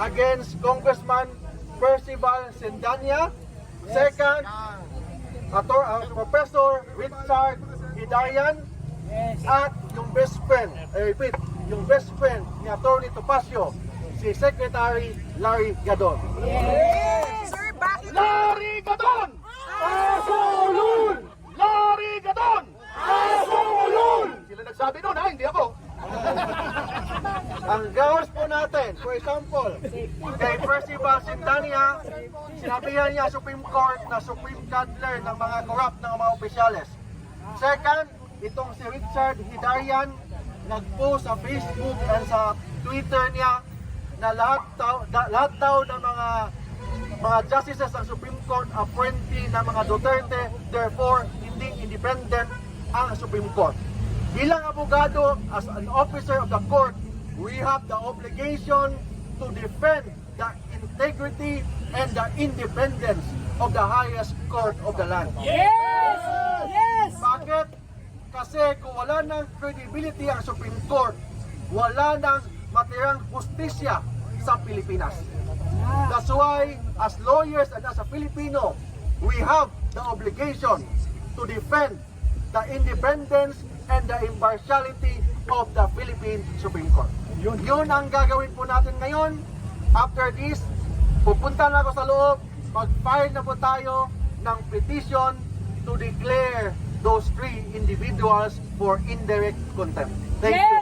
against Congressman Percival Sendanya. Second, Ator, uh, Professor Richard Hidayan. At yung best friend, I repeat, yung best friend ni Atty. Topacio, si Secretary Larry Gadon. Sir, bakit? Larry Gadon! Asolul! Larry Gadon! Asolul! Sila nagsabi nun ha, hindi ako. Ang gawas po natin, for example, kay Percival Sintania, sinabihan niya Supreme Court na Supreme Counselor ng mga corrupt ng mga opisyales. Second, itong si Richard Hidarian, nag-post sa Facebook and sa Twitter niya na lahat daw, da, lahat daw ng mga mga justices ng Supreme Court appointee ng mga Duterte, therefore, hindi independent ang Supreme Court. Bilang abogado, as an officer of the court, have the obligation to defend the integrity and the independence of the highest court of the land. Yes! Yes! Bakit? Kasi kung wala ng credibility ang Supreme Court, wala ng matirang justisya sa Pilipinas. That's why, as lawyers and as a Filipino, we have the obligation to defend the independence and the impartiality of the Philippine Supreme Court. Yun, ang gagawin po natin ngayon. After this, pupunta na ako sa loob, mag-file na po tayo ng petition to declare those three individuals for indirect contempt. Thank you. Yes!